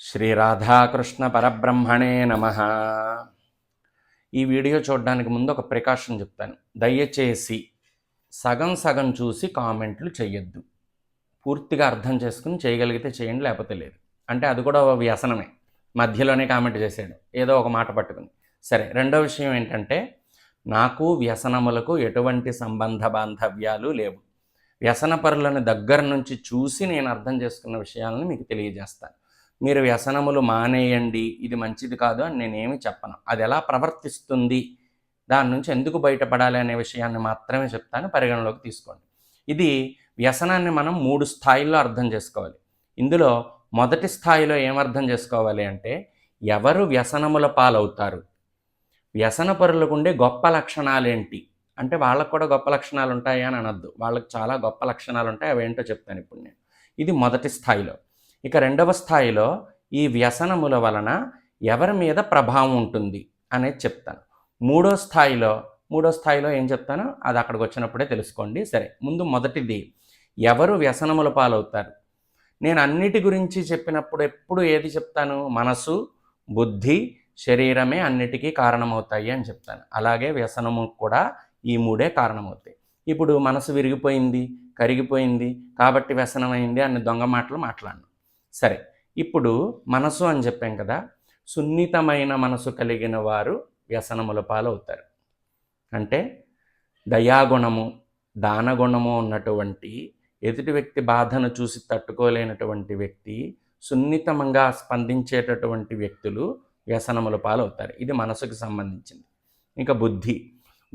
శ్రీ రాధాకృష్ణ పరబ్రహ్మణే నమ. ఈ వీడియో చూడడానికి ముందు ఒక ప్రికాషన్ చెప్తాను. దయచేసి సగం సగం చూసి కామెంట్లు చేయొద్దు పూర్తిగా అర్థం చేసుకుని చేయగలిగితే చేయండి లేకపోతే లేదు. అంటే అది కూడా ఒక వ్యసనమే. మధ్యలోనే కామెంట్ చేసాడు ఏదో ఒక మాట పట్టుకుని. సరే రెండో విషయం ఏంటంటే నాకు వ్యసనములకు ఎటువంటి సంబంధ బాంధవ్యాలు లేవు. వ్యసనపరులను దగ్గర నుంచి చూసి నేను అర్థం చేసుకున్న విషయాలను మీకు తెలియజేస్తాను. మీరు వ్యసనములు మానేయండి ఇది మంచిది కాదు అని నేనేమి చెప్పను. అది ఎలా ప్రవర్తిస్తుంది? దాని నుంచి ఎందుకు బయటపడాలి అనే విషయాన్ని మాత్రమే చెప్తాను. పరిగణలోకి తీసుకోండి. ఇది వ్యసనాన్ని మనం మూడు స్థాయిల్లో అర్థం చేసుకోవాలి. ఇందులో మొదటి స్థాయిలో ఏమర్థం చేసుకోవాలి అంటే ఎవరు వ్యసనముల పాలవుతారు? వ్యసనపరులకు ఉండే గొప్ప లక్షణాలేంటి? అంటే వాళ్ళకు కూడా గొప్ప లక్షణాలు ఉంటాయి అని అనొద్దు. వాళ్ళకి చాలా గొప్ప లక్షణాలు ఉంటాయి అవేంటో చెప్తాను ఇప్పుడు నేను. ఇది మొదటి స్థాయిలో. ఇక రెండవ స్థాయిలో ఈ వ్యసనముల వలన ఎవరి మీద ప్రభావం ఉంటుంది అనేది చెప్తాను. మూడో స్థాయిలో మూడో స్థాయిలో ఏం చెప్తానో? అది అక్కడికి వచ్చినప్పుడే తెలుసుకోండి. సరే ముందు మొదటిది ఎవరు వ్యసనముల పాలవుతారు? నేను అన్నిటి గురించి చెప్పినప్పుడు ఎప్పుడు ఏది చెప్తాను? మనసు బుద్ధి శరీరమే అన్నిటికీ కారణమవుతాయి అని చెప్తాను. అలాగే వ్యసనము కూడా ఈ మూడే కారణమవుతాయి. ఇప్పుడు మనసు విరిగిపోయింది కరిగిపోయింది కాబట్టి వ్యసనమైంది అన్ని దొంగ మాటలు మాట్లాడను. సరే ఇప్పుడు మనసు అని చెప్పాం కదా సున్నితమైన మనసు కలిగిన వారు వ్యసనముల పాలవుతారు. అంటే దయాగుణము దానగుణము ఉన్నటువంటి ఎదుటి వ్యక్తి బాధను చూసి తట్టుకోలేనటువంటి వ్యక్తి సున్నితంగా స్పందించేటటువంటి వ్యక్తులు వ్యసనముల పాలవుతారు. ఇది మనసుకు సంబంధించింది. ఇంకా బుద్ధి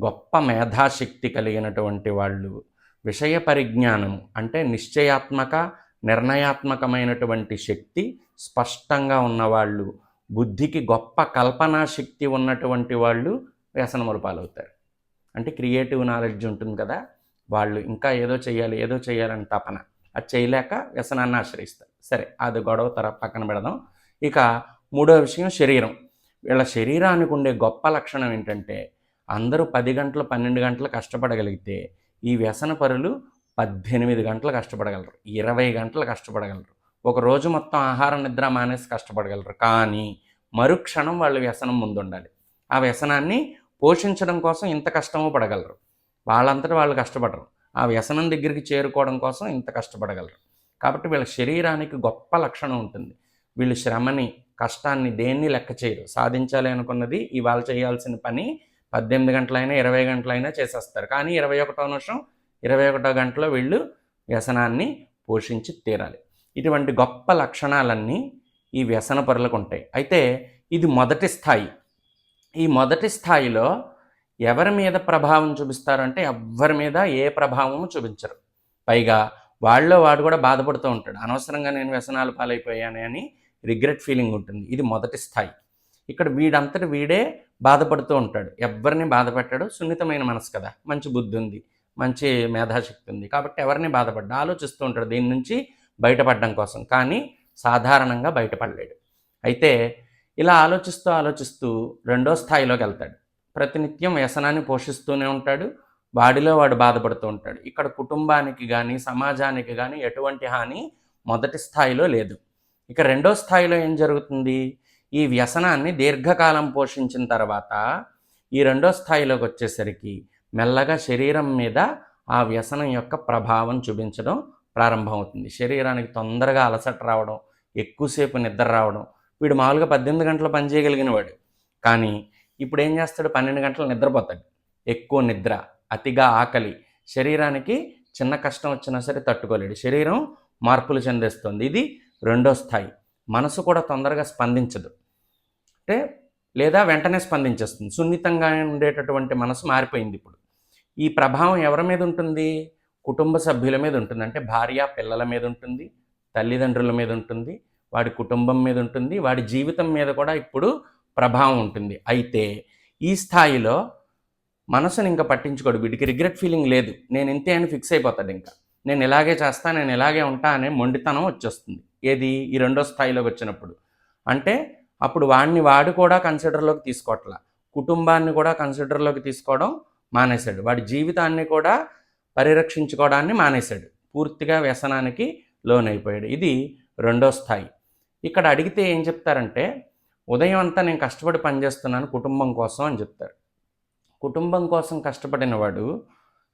గొప్ప మేధాశక్తి కలిగినటువంటి వాళ్ళు విషయ పరిజ్ఞానము అంటే నిశ్చయాత్మక నిర్ణయాత్మకమైనటువంటి శక్తి స్పష్టంగా ఉన్నవాళ్ళు బుద్ధికి గొప్ప కల్పనా శక్తి ఉన్నటువంటి వాళ్ళు వ్యసనములు పాలవుతారు. అంటే క్రియేటివ్ నాలెడ్జ్ ఉంటుంది కదా వాళ్ళు ఇంకా ఏదో చేయాలి ఏదో చేయాలని తపన. అది చేయలేక వ్యసనాన్ని ఆశ్రయిస్తారు. సరే అది గొడవ తర పక్కన పెడదాం. ఇక మూడో విషయం శరీరం. వీళ్ళ శరీరానికి ఉండే గొప్ప లక్షణం ఏంటంటే అందరూ పది గంటలు పన్నెండు గంటలు కష్టపడగలిగితే ఈ వ్యసన పరులు పద్దెనిమిది గంటలు కష్టపడగలరు. ఇరవై గంటలు కష్టపడగలరు. ఒక రోజు మొత్తం ఆహార నిద్ర మానేసి కష్టపడగలరు. కానీ మరుక్షణం వాళ్ళు వ్యసనం ముందుండాలి. ఆ వ్యసనాన్ని పోషించడం కోసం ఇంత కష్టమో పడగలరు. వాళ్ళంతటా వాళ్ళు కష్టపడరు. ఆ వ్యసనం దగ్గరికి చేరుకోవడం కోసం ఇంత కష్టపడగలరు. కాబట్టి వీళ్ళ శరీరానికి గొప్ప లక్షణం ఉంటుంది. వీళ్ళు శ్రమని కష్టాన్ని దేన్ని లెక్క చేయరు. సాధించాలి అనుకున్నది ఇవాళ చేయాల్సిన పని పద్దెనిమిది గంటలైనా ఇరవై గంటలైనా చేసేస్తారు. కానీ ఇరవై ఒకటో నిమిషం ఇరవై ఒకటో గంటలో వీళ్ళు వ్యసనాన్ని పోషించి తీరాలి. ఇటువంటి గొప్ప లక్షణాలన్నీ ఈ వ్యసన పరులకు ఉంటాయి. అయితే ఇది మొదటి స్థాయి. ఈ మొదటి స్థాయిలో ఎవరి మీద ప్రభావం చూపిస్తారంటే ఎవరి మీద ఏ ప్రభావము చూపించరు. పైగా వాళ్ళలో వాడు కూడా బాధపడుతూ ఉంటాడు. అనవసరంగా నేను వ్యసనాలు పాలైపోయాను అని రిగ్రెట్ ఫీలింగ్ ఉంటుంది. ఇది మొదటి స్థాయి. ఇక్కడ వీడంతటి వీడే బాధపడుతూ ఉంటాడు. ఎవరిని బాధపెట్టాడు సున్నితమైన మనసు కదా. మంచి బుద్ధి ఉంది. మంచి మేధాశక్తి ఉంది. కాబట్టి ఎవరిని బాధపడ్డా ఆలోచిస్తూ ఉంటాడు దీని నుంచి బయటపడడం కోసం. కానీ సాధారణంగా బయటపడలేడు. అయితే ఇలా ఆలోచిస్తూ ఆలోచిస్తూ రెండో స్థాయిలోకి వెళ్తాడు. ప్రతినిత్యం వ్యసనాన్ని పోషిస్తూనే ఉంటాడు. వాడిలో వాడు బాధపడుతూ ఉంటాడు. ఇక్కడ కుటుంబానికి కానీ సమాజానికి కానీ ఎటువంటి హాని మొదటి స్థాయిలో లేదు. ఇక రెండో స్థాయిలో ఏం జరుగుతుంది? ఈ వ్యసనాన్ని దీర్ఘకాలం పోషించిన తర్వాత ఈ రెండో స్థాయిలోకి వచ్చేసరికి మెల్లగా శరీరం మీద ఆ వ్యసనం యొక్క ప్రభావం చూపించడం ప్రారంభమవుతుంది. శరీరానికి తొందరగా అలసట రావడం ఎక్కువసేపు నిద్ర రావడం వీడు మామూలుగా పద్దెనిమిది గంటలు పనిచేయగలిగిన వాడు. కానీ ఇప్పుడు ఏం చేస్తాడు? పన్నెండు గంటలు నిద్రపోతాడు. ఎక్కువ నిద్ర అతిగా ఆకలి శరీరానికి చిన్న కష్టం వచ్చినా సరే తట్టుకోలేడు. శరీరం మార్పులు చెందిస్తుంది. ఇది రెండో స్థాయి. మనసు కూడా తొందరగా స్పందించదు. అంటే లేదా వెంటనే స్పందించేస్తుంది. సున్నితంగా ఉండేటటువంటి మనసు మారిపోయింది ఇప్పుడు. ఈ ప్రభావం ఎవరి మీద ఉంటుంది? కుటుంబ సభ్యుల మీద ఉంటుంది. అంటే భార్య పిల్లల మీద ఉంటుంది. తల్లిదండ్రుల మీద ఉంటుంది. వాడి కుటుంబం మీద ఉంటుంది. వాడి జీవితం మీద కూడా ఇప్పుడు ప్రభావం ఉంటుంది. అయితే ఈ స్థాయిలో మనసుని ఇంకా పట్టించుకోడు. వీడికి రిగ్రెట్ ఫీలింగ్ లేదు. నేను ఇంతే అని ఫిక్స్ అయిపోతాడు ఇంకా. నేను ఇలాగే చేస్తా నేను ఇలాగే ఉంటా అనే మొండితనం వచ్చేస్తుంది. ఏది? ఈ రెండో స్థాయిలోకి వచ్చినప్పుడు. అంటే అప్పుడు వాడిని వాడు కూడా కన్సిడర్లోకి తీసుకోవట్లా కుటుంబాన్ని కూడా కన్సిడర్లోకి తీసుకోవడం మానేశాడు. వాడి జీవితాన్ని కూడా పరిరక్షించుకోవడాన్ని మానేశాడు. పూర్తిగా వ్యసనానికి లోనైపోయాడు. ఇది రెండో స్థాయి. ఇక్కడ అడిగితే ఏం చెప్తారంటే ఉదయం అంతా నేను కష్టపడి పనిచేస్తున్నాను కుటుంబం కోసం అని చెప్తారు. కుటుంబం కోసం కష్టపడిన వాడు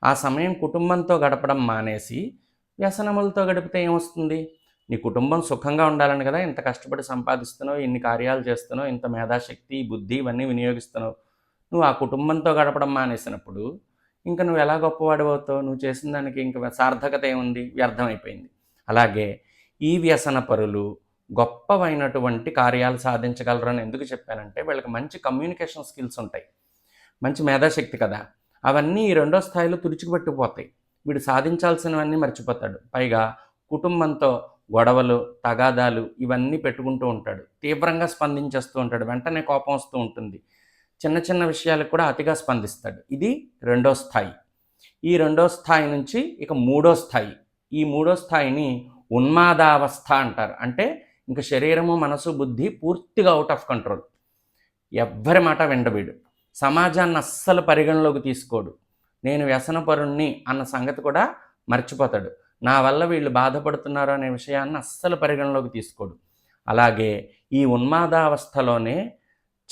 ఆ సమయం కుటుంబంతో గడపడం మానేసి వ్యసనములతో గడిపితే ఏమొస్తుంది? నీ కుటుంబం సుఖంగా ఉండాలని కదా ఇంత కష్టపడి సంపాదిస్తున్నావు ఇన్ని కార్యాలు చేస్తున్నావు ఇంత మేధాశక్తి బుద్ధి ఇవన్నీ వినియోగిస్తున్నావు. నువ్వు ఆ కుటుంబంతో గడపడం మానేసినప్పుడు ఇంకా నువ్వు ఎలా గొప్పవాడు అవుతావు? నువ్వు చేసిన దానికి ఇంకా సార్థకత ఏముంది? వ్యర్థమైపోయింది. అలాగే ఈ వ్యసన పరులు గొప్పవైనటువంటి కార్యాలు సాధించగలరని ఎందుకు చెప్పానంటే వీళ్ళకి మంచి కమ్యూనికేషన్ స్కిల్స్ ఉంటాయి. మంచి మేధాశక్తి కదా. అవన్నీ ఈ రెండో స్థాయిలో తుడిచిపెట్టిపోతాయి. వీడు సాధించాల్సినవన్నీ మర్చిపోతాడు. పైగా కుటుంబంతో గొడవలు తగాదాలు ఇవన్నీ పెట్టుకుంటూ ఉంటాడు. తీవ్రంగా స్పందించేస్తూ ఉంటాడు. వెంటనే కోపం వస్తూ ఉంటుంది. చిన్న చిన్న విషయాలకు కూడా అతిగా స్పందిస్తాడు. ఇది రెండో స్థాయి. ఈ రెండో స్థాయి నుంచి ఇక మూడో స్థాయి. ఈ మూడో స్థాయిని ఉన్మాదావస్థ అంటారు. అంటే ఇంక శరీరము మనసు బుద్ధి పూర్తిగా అవుట్ ఆఫ్ కంట్రోల్ ఎవ్వరి మాట విండబీడు సమాజాన్ని అస్సలు పరిగణలోకి తీసుకోడు. నేను వ్యసనపరుణ్ణి అన్న సంగతి కూడా మర్చిపోతాడు. నా వల్ల వీళ్ళు బాధపడుతున్నారు అనే విషయాన్ని అస్సలు పరిగణలోకి తీసుకోడు. అలాగే ఈ ఉన్మాదావస్థలోనే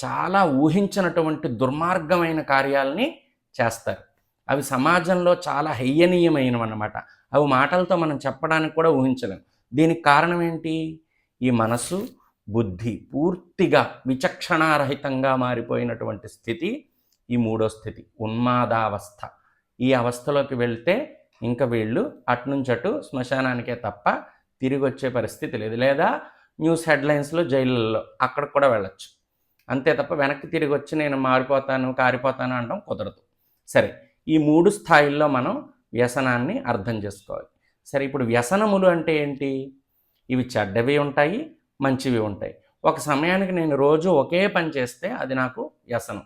చాలా ఊహించినటువంటి దుర్మార్గమైన కార్యాలని చేస్తారు. అవి సమాజంలో చాలా హయ్యనీయమైనవి అన్నమాట అవి మాటలతో మనం చెప్పడానికి కూడా ఊహించలేం. దీనికి కారణం ఏంటి? ఈ మనసు బుద్ధి పూర్తిగా విచక్షణారహితంగా మారిపోయినటువంటి స్థితి ఈ మూడో స్థితి ఉన్మాదావస్థ. ఈ అవస్థలోకి వెళ్తే ఇంకా వీళ్ళు అటు అటు శ్మశానానికే తప్ప తిరిగి వచ్చే పరిస్థితి లేదు. లేదా న్యూస్ హెడ్లైన్స్లో జైళ్ళల్లో అక్కడికి కూడా వెళ్ళొచ్చు. అంతే తప్ప వెనక్కి తిరిగి వచ్చి నేను మారిపోతాను కారిపోతాను అనడం కుదరదు. సరే ఈ మూడు స్థాయిల్లో మనం వ్యసనాన్ని అర్థం చేసుకోవాలి. సరే ఇప్పుడు వ్యసనములు అంటే ఏంటి? ఇవి చెడ్డవి ఉంటాయి మంచివి ఉంటాయి. ఒక సమయానికి నేను రోజు ఒకే పని చేస్తే అది నాకు వ్యసనం.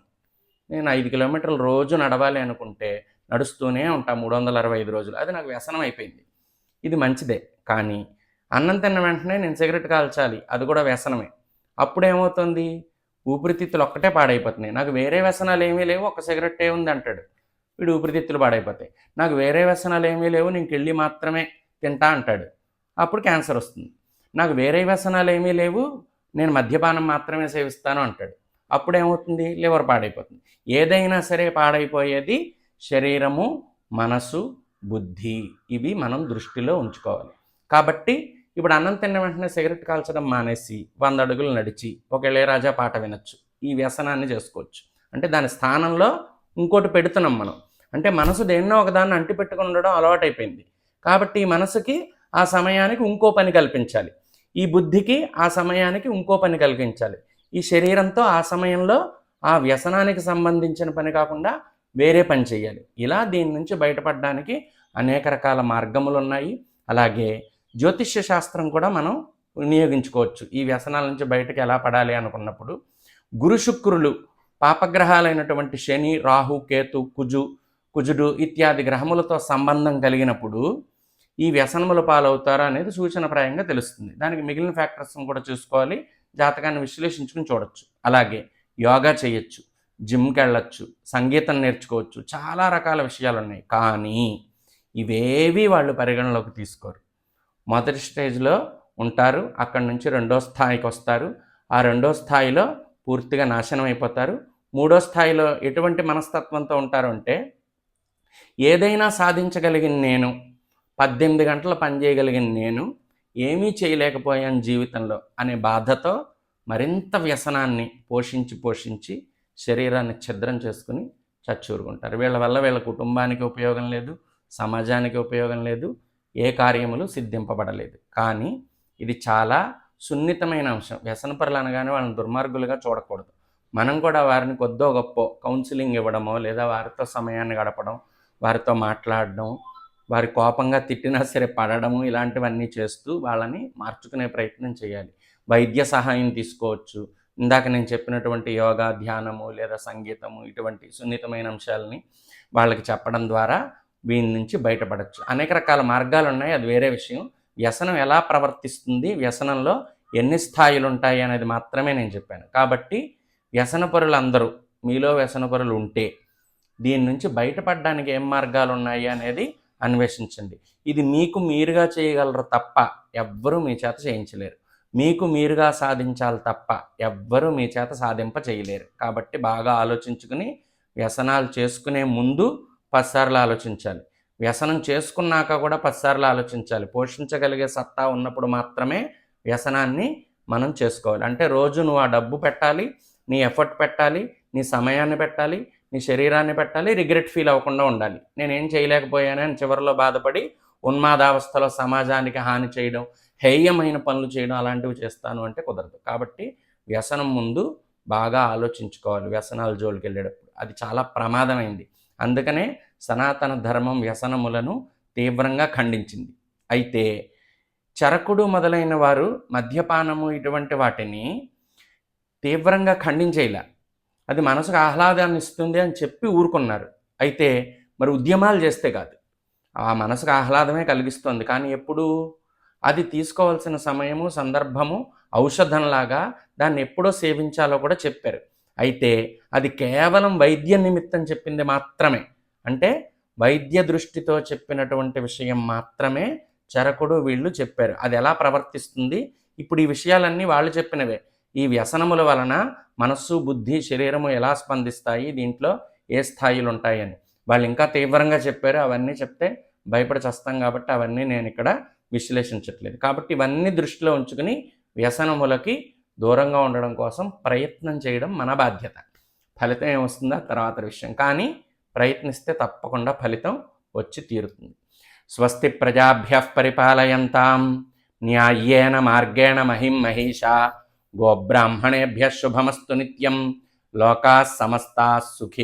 నేను ఐదు కిలోమీటర్లు రోజు నడవాలి అనుకుంటే నడుస్తూనే ఉంటా మూడు వందల అరవై ఐదు రోజులు. అది నాకు వ్యసనం అయిపోయింది. ఇది మంచిదే. కానీ అన్నం తిన్న వెంటనే నేను సిగరెట్ కాల్చాలి. అది కూడా వ్యసనమే. అప్పుడేమవుతుంది? ఊపిరితిత్తులు ఒక్కటే పాడైపోతున్నాయి. నాకు వేరే వ్యసనాలు ఏమీ లేవు ఒక సిగరెట్ ఉంది అంటాడు. వీడు ఊపిరితిత్తులు పాడైపోతాయి. నాకు వేరే వ్యసనాలు ఏమీ లేవు నేను మాత్రమే తింటా అంటాడు. అప్పుడు క్యాన్సర్ వస్తుంది. నాకు వేరే వ్యసనాలు ఏమీ లేవు నేను మద్యపానం మాత్రమే సేవిస్తాను అంటాడు. అప్పుడు ఏమవుతుంది? లివర్ పాడైపోతుంది. ఏదైనా సరే పాడైపోయేది శరీరము మనసు బుద్ధి ఇవి మనం దృష్టిలో ఉంచుకోవాలి. కాబట్టి ఇప్పుడు అన్నం తిన్న వెంటనే సిగరెట్ కాల్చడం మానేసి వంద అడుగులు నడిచి ఒక ఇళయరాజా పాట వినొచ్చు. ఈ వ్యసనాన్ని చేసుకోవచ్చు. అంటే దాని స్థానంలో ఇంకోటి పెడుతున్నాం మనం. అంటే మనసు దేన్నో ఒకదాన్ని అంటి పెట్టుకుని ఉండడం అలవాటైపోయింది. కాబట్టి ఈ మనసుకి ఆ సమయానికి ఇంకో పని కల్పించాలి. ఈ బుద్ధికి ఆ సమయానికి ఇంకో పని కలిగించాలి ఈ శరీరంతో ఆ సమయంలో ఆ వ్యసనానికి సంబంధించిన పని కాకుండా వేరే పని చేయాలి. ఇలా దీని నుంచి బయటపడడానికి అనేక రకాల మార్గములు ఉన్నాయి అలాగే జ్యోతిష్య శాస్త్రం కూడా మనం వినియోగించుకోవచ్చు. ఈ వ్యసనాల నుంచి బయటకు ఎలా పడాలి అనుకున్నప్పుడు గురు శుక్రులు పాపగ్రహాలైనటువంటి శని రాహు కేతు కుజు కుజుడు ఇత్యాది గ్రహములతో సంబంధం కలిగినప్పుడు ఈ వ్యసనముల పాలవుతారా అనేది సూచనప్రాయంగా తెలుస్తుంది. దానికి మిగిలిన ఫ్యాక్టర్స్ని కూడా చూసుకోవాలి. జాతకాన్ని విశ్లేషించుకుని చూడొచ్చు. అలాగే యోగా చేయొచ్చు జిమ్కి వెళ్ళొచ్చు సంగీతం నేర్చుకోవచ్చు. చాలా రకాల విషయాలు ఉన్నాయి కానీ ఇవేవి వాళ్ళు పరిగణలోకి తీసుకోరు. మొదటి స్టేజ్లో ఉంటారు. అక్కడి నుంచి రెండో స్థాయికి వస్తారు. ఆ రెండో స్థాయిలో పూర్తిగా నాశనం అయిపోతారు. మూడో స్థాయిలో ఎటువంటి మనస్తత్వంతో ఉంటారు అంటే ఏదైనా సాధించగలిగిన నేను పద్దెనిమిది గంటలు పనిచేయగలిగిన నేను ఏమీ చేయలేకపోయాను జీవితంలో అనే బాధతో మరింత వ్యసనాన్ని పోషించి పోషించి శరీరాన్ని ఛిద్రం చేసుకుని చచ్చూరుకుంటారు. వీళ్ళ వల్ల వీళ్ళ కుటుంబానికి ఉపయోగం లేదు సమాజానికి ఉపయోగం లేదు ఏ కార్యములు సిద్ధింపబడలేదు. కానీ ఇది చాలా సున్నితమైన అంశం. వ్యసనపరులు అనగానే వాళ్ళని దుర్మార్గులుగా చూడకూడదు. మనం కూడా వారిని కొద్దో గొప్ప కౌన్సిలింగ్ ఇవ్వడమో లేదా వారితో సమయాన్ని గడపడం వారితో మాట్లాడడం వారి కోపంగా తిట్టినా సరే పడడము ఇలాంటివన్నీ చేస్తూ వాళ్ళని మార్చుకునే ప్రయత్నం చేయాలి. వైద్య సహాయం తీసుకోవచ్చు. ఇందాక నేను చెప్పినటువంటి యోగా ధ్యానము లేదా సంగీతము ఇటువంటి సున్నితమైన అంశాలని వాళ్ళకి చెప్పడం ద్వారా వీని నుంచి బయటపడచ్చు. అనేక రకాల మార్గాలు ఉన్నాయి అది వేరే విషయం. వ్యసనం ఎలా ప్రవర్తిస్తుంది? వ్యసనంలో ఎన్ని స్థాయిలు ఉంటాయి అనేది మాత్రమే నేను చెప్పాను. కాబట్టి వ్యసనపరులు అందరూ మీలో వ్యసనపరులు ఉంటే దీని నుంచి బయటపడడానికి ఏం మార్గాలు ఉన్నాయి అనేది అన్వేషించండి. ఇది మీకు మీరుగా చేయగలరు తప్ప ఎవ్వరూ మీ చేత చేయించలేరు. మీకు మీరుగా సాధించాలి తప్ప ఎవ్వరూ మీ చేత సాధింప చేయలేరు. కాబట్టి బాగా ఆలోచించుకుని వ్యసనాలు చేసుకునే ముందు పదిసార్లు ఆలోచించాలి. వ్యసనం చేసుకున్నాక కూడా పదిసార్లు ఆలోచించాలి. పోషించగలిగే సత్తా ఉన్నప్పుడు మాత్రమే వ్యసనాన్ని మనం చేసుకోవాలి. అంటే రోజు నువ్వు ఆ డబ్బు పెట్టాలి నీ ఎఫర్ట్ పెట్టాలి నీ సమయాన్ని పెట్టాలి నీ శరీరాన్ని పెట్టాలి రిగ్రెట్ ఫీల్ అవ్వకుండా ఉండాలి. నేనేం చేయలేకపోయానని చివరిలో బాధపడి ఉన్మాదావస్థలో సమాజానికి హాని చేయడం హేయమైన పనులు చేయడం అలాంటివి చేస్తాను అంటే కుదరదు. కాబట్టి వ్యసనం ముందు బాగా ఆలోచించుకోవాలి. వ్యసనాల జోలికి వెళ్ళేటప్పుడు అది చాలా ప్రమాదమైంది. అందుకనే సనాతన ధర్మం వ్యసనములను తీవ్రంగా ఖండించింది. అయితే చరకుడు మొదలైన వారు మద్యపానము ఇటువంటి వాటిని తీవ్రంగా ఖండించేలా అది మనసుకు ఆహ్లాదాన్ని ఇస్తుంది అని చెప్పి ఊరుకున్నారు. అయితే మరి ఉద్యమాలు చేస్తే కాదు. ఆ మనసుకు ఆహ్లాదమే కలిగిస్తుంది. కానీ ఎప్పుడు? అది తీసుకోవాల్సిన సమయము సందర్భము ఔషధంలాగా దాన్ని ఎప్పుడో సేవించాలో కూడా చెప్పారు. అయితే అది కేవలం వైద్య నిమిత్తం చెప్పింది మాత్రమే. అంటే వైద్య దృష్టితో చెప్పినటువంటి విషయం మాత్రమే చరకుడు వీళ్ళు చెప్పారు. అది ఎలా ప్రవర్తిస్తుంది? ఇప్పుడు ఈ విషయాలన్నీ వాళ్ళు చెప్పినవే. ఈ వ్యసనముల వలన మనస్సు బుద్ధి శరీరము ఎలా స్పందిస్తాయి? దీంట్లో ఏ స్థాయిలు ఉంటాయని. వాళ్ళు ఇంకా తీవ్రంగా చెప్పారు. అవన్నీ చెప్తే భయపడచస్తాం కాబట్టి అవన్నీ నేను ఇక్కడ విశ్లేషించట్లేదు. కాబట్టి ఇవన్నీ దృష్టిలో ఉంచుకుని వ్యసనములకి దూరంగా ఉండడం కోసం ప్రయత్నం చేయడం మన బాధ్యత. ఫలితం ఏమొస్తుందో? తర్వాత విషయం. కానీ ప్రయత్నిస్తే తప్పకుండా ఫలితం వచ్చి తీరుతుంది. స్వస్తి ప్రజాభ్య పరిపాలయంతాం. న్యాయేన మార్గేణ మహిం మహిషా. గోబ్రాహ్మణేభ్య శుభమస్తు నిత్యం. లోకా సమస్తా సుఖి